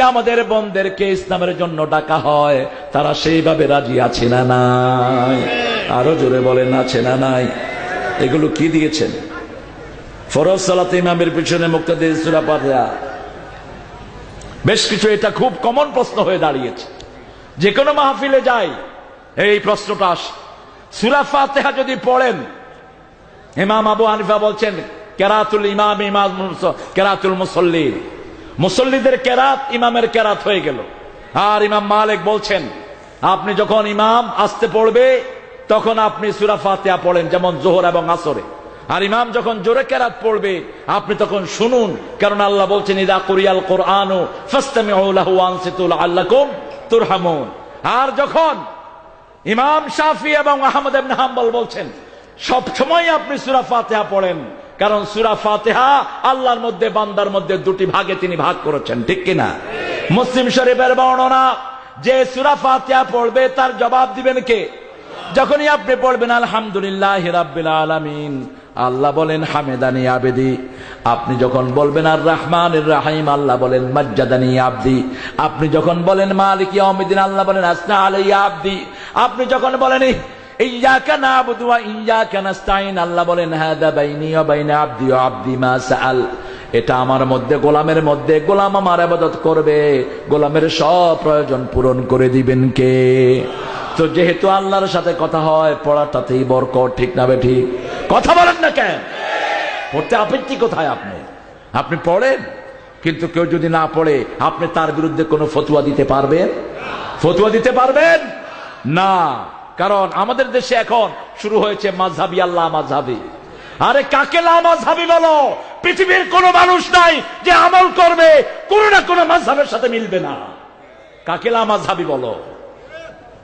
আমাদের বোনদেরকে ইসলামের জন্য ডাকা হয়, তারা সেইভাবে রাজি আছে না নাই? আরও জোরে বলেন, আছে না নাই? এগুলো কি দিয়েছেন? ফরজ সালাতে ইমামের পিছনে মুক্তাদি সুরা বেশ কিছু এটা খুব কমন প্রশ্ন হয়ে দাঁড়িয়েছে। যে কোনো মাহফিলে যাই, এই প্রশ্নটা আস। সুরা ফাতেহা যদি পড়েন, ইমাম আবু হানিফা বলছেন, কেরাতুল ইমাম ইমাম কেরাতুল মুসল্লি মুসল্লিদের কেরাত ইমামের কেরাত হয়ে গেল। আর ইমাম মালিক বলছেন, আপনি যখন ইমাম আসতে পড়বে, তখন আপনি সুরা ফাতিহা পড়েন, যেমন জোহর এবং আসরে। আর ইমাম যখন জোরে কেরাত পড়বে, আপনি তখন শুনুন, কারণ আল্লাহ বলছেন, ইদা কুরিয়াল কোরআনু তুরহামুন। আর যখন ইমাম শাফি এবং আহমদ হাম্বল বলছেন সব সময় আপনি সুরা ফাতিহা পড়েন। কারণ সূরা ফাতিহা আল্লাহর মধ্যে, বান্দার মধ্যে দুটি ভাগে তিনি ভাগ করেছেন, ঠিক কিনা? মুসলিম শরীফের বর্ণনা, যে সূরা ফাতিহা পড়বে তার জবাব দিবেন কে? যখনই আপনি পড়বেন, আলহামদুলিল্লাহ রাব্বিল আলামিন। আল্লাহ বলেন, হামেদানি আবেদি। আপনি যখন বলবেন আর রহমান রাহিম, আল্লাহ বলেন, মজ্জাদানি আবদি। আপনি যখন বলেন, মালিক ইয়াউমিদ্দিন, আল্লাহ বলেন, আসনা আলাইয়া আবদি। আপনি যখন বলেন ইয়াকা নাবুদু ওয়া ইয়াকা নাস্তাইন আল্লাহ বলেন, হাদা বাইনি বাইনা আবদি আবদি মা সাআল। এটা আমার মধ্যে, গোলামের মধ্যে, গোলাম আমার আবাদত করবে। গোলামের সব প্রয়োজন পূরণ করে দিবেন কে? তো যেহেতু আল্লাহর সাথে কথা হয়, পড়াটাতেই বরকত, ঠিক না বেঠি কথা বলেন না কেন? পড়তে আপত্তি কোথায় আপনি? আপনি পড়েন, কিন্তু কেউ যদি না পড়ে, আপনি তার বিরুদ্ধে কোনো ফতুয়া দিতে পারবেন? ফতুয়া দিতে পারবেন? না। কারণ আমাদের দেশে এখন শুরু হয়েছে মাঝহাবি আল্লাহ মাঝহাবি। আরে কাকে লামাঝহাবি বলো? পৃথিবীর কোনো মানুষ নাই যে আমল করবে, কোনো না কোনো মাঝহাবের সাথে মিলবে না। কাকে লামাঝহাবি বলো?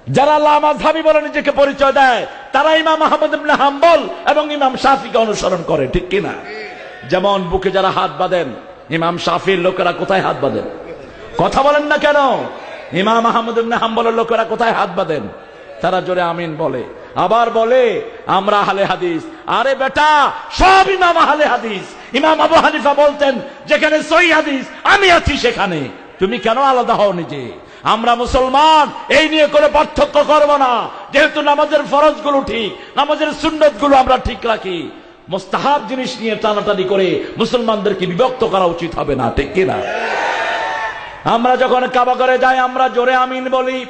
যারা লামাঝহাবি বলে নিজেকে পরিচয় দেয় তারা ইমাম আহমদ হাম্বল এবং ইমাম শাফিকে অনুসরণ করে, ঠিক কিনা? যেমন বুকে যারা হাত বাঁধেন, ইমাম শাফির লোকেরা কোথায় হাত বাঁধেন? কথা বলেন না কেন? ইমাম আহমদ হাম্বলের লোকেরা কোথায় হাত বাঁধেন? তারা জোরে আমিন বলে। আবার বলে, আমরা হালে হাদিস। আরে বেটা, সব ইমাম হালে হাদিস। ইমাম আবু হানিফা বলতেন, যেখানে সই হাদিস, আমি আছি সেখানে। তুমি কেন আলাদা হও নিজে? আমরা মুসলমান, এই নিয়ে কোনো পার্থক্য করব না। যেহেতু নামাজের ফরজগুলো ঠিক, নামাজের সুন্নতগুলো আমরা ঠিক রাখি। মোস্তাহাব জিনিস নিয়ে টানাটানি করে মুসলমানদেরকে বিভক্ত করা উচিত হবে না, ঠিক কিনা? আমরা যখন কাবাগরে যাই, আমরা জোরে আমিন বলি।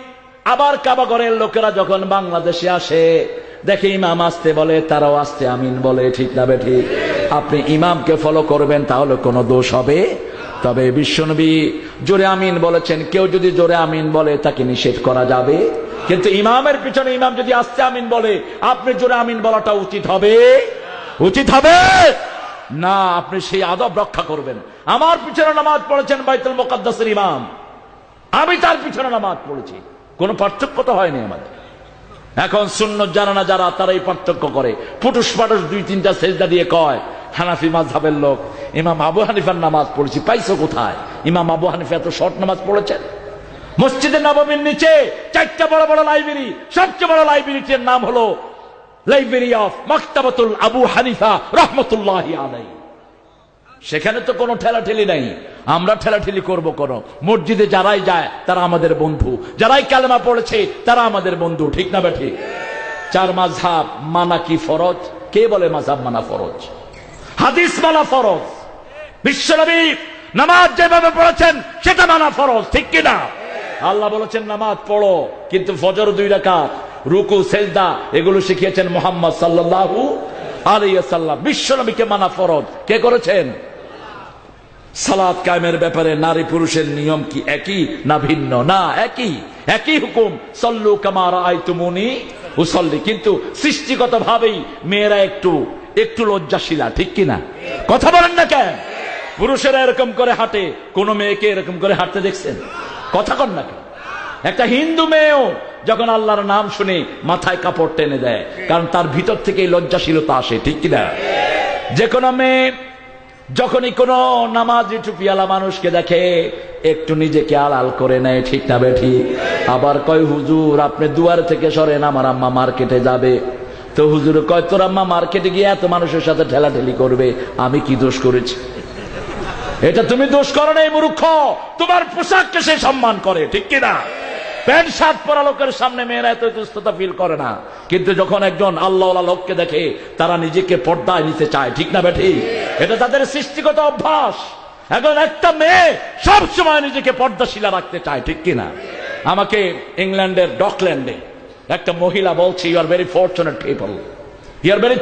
আবার কাবাগরের লোকেরা যখন বাংলাদেশে আসে, দেখে ইমাম আসতে বলে, তারাও আসতে আমিন বলে, ঠিক না বে ঠিক আপনি ইমামকে ফলো করবেন, তাহলে কোনো দোষ হবে? তবে বিশ্বনবী জোরে আমিন বলেছেন, কেউ যদি জোরে আমিন বলে, তাকে নিষেধ করা যাবে? কিন্তু ইমামের পিছনে ইমাম যদি আসতে আমিন বলে, আপনি জোরে আমিন বলাটা উচিত হবে? উচিত হবে? না, আপনি সেই আদব রক্ষা করবেন। আমার পিছনে নামাজ পড়েছেন বাইতুল মোকাদ্দাসের ইমাম। আমি তার পিছনে নামাজ পড়েছি। কোনো পার্থক্য তো হয়নি আমাদের। এখন শূন্য জানা না যারা, তারা এই পার্থক্য করে। ফুটুস পাটুস দুই তিনটা সেজদা দিয়ে কয়, হানাফি মাঝহাবের লোক, ইমাম আবু হানিফার নামাজ পড়েছি, পাইছো কোথায়? ইমাম আবু হানিফা এত শর্ট নামাজ পড়েছেন? মসজিদের নবমীর নিচে চারটা বড় বড় লাইব্রেরি, সবচেয়ে বড় লাইব্রেরিটির নাম হলো লাইব্রেরি অফ মাকতাবাতুল আবু হানিফা রহমতুল্লাহ আলাই সেখানে তো কোনো ঠেলাঠেলি নাই। আমরা ঠেলাঠেলি করব কোন। মসজিদে যারাই যায়, তারা আমাদের বন্ধু। যারাই কালেমা পড়েছে, তারা আমাদের বন্ধু। ঠিক না বে ঠিক চার মাঝহাব, মানা কি ফরজ? কে বলে মাঝহাব মানা ফরজ? হাদিস মানা ফরজ। বিশ্বনবী নামাজ যেভাবে পড়েছেন, সেটা মানা ফরজ। ঠিক কিনা? আল্লাহ বলেছেন, নামাজ পড়ো, কিন্তু ফজর দুই রাকাত, রুকু, সেজদা, এগুলো শিখিয়েছেন মোহাম্মদ সাল্লাল্লাহু আলাইহি সাল্লাম বিশ্বনবীকে মানা ফরজ। কে করেছেন? সালাদ কায়েমের ব্যাপারে নারী পুরুষের নিয়ম কি একই না ভিন্ন? না, একই। একই হুকুম, সল্লু কামার আইতুমুনি উসল্লি। কিন্তু সৃষ্টিগত ভাবেই মেয়েরা একটু একটু লজ্জাশীলা, ঠিক কিনা? কথা বলেন না কেন? পুরুষেরা এরকম করে হাঁটে, কোন মেয়েকে এরকম করে হাঁটতে দেখছেন? কথা কন না কেন? একটা হিন্দু মেয়েও যখন আল্লাহর নাম শুনে মাথায় কাপড় টেনে দেয়, কারণ তার ভিতর থেকে লজ্জাশীলতা আসে, ঠিক কিনা? যে কোনো মেয়ে যখনই কোন নামাজি টুপিয়ালা মানুষকে দেখে, একটু নিজেকে আড়াল করে নেয়, ঠিক না বে ঠিক আবার কয়, হুজুর, আপনি দুয়ার থেকে সরেন, আমার আম্মা মার্কেটে যাবে। তো হুজুর কয়, তোর আম্মা মার্কেটে গিয়ে এত মানুষের সাথে ঠেলাঠেলি করবে, আমি কি দোষ করেছি? এটা তুমি দোষ করো না এই মূর্খ! তোমার পোশাককে সে সম্মান করে, ঠিক কিনা? প্যান্ট শার্ট পরা লোকের সামনে মেয়েরা এত দুস্থতা ফিল করে না। কিন্তু যখন একজন আল্লাহ লোককে দেখে, তারা নিজেকে পর্দায় নিতে চায়, ঠিক না বেঠি? এটা তাদের সৃষ্টিগত অভ্যাস। এখন একটা মেয়ে সব সময় নিজেকে পর্দাশীলা রাখতে চায়, ঠিক কিনা? আমাকে ইংল্যান্ডের ডকল্যান্ডে একটা মহিলা বলছে you are very fortunate people you are very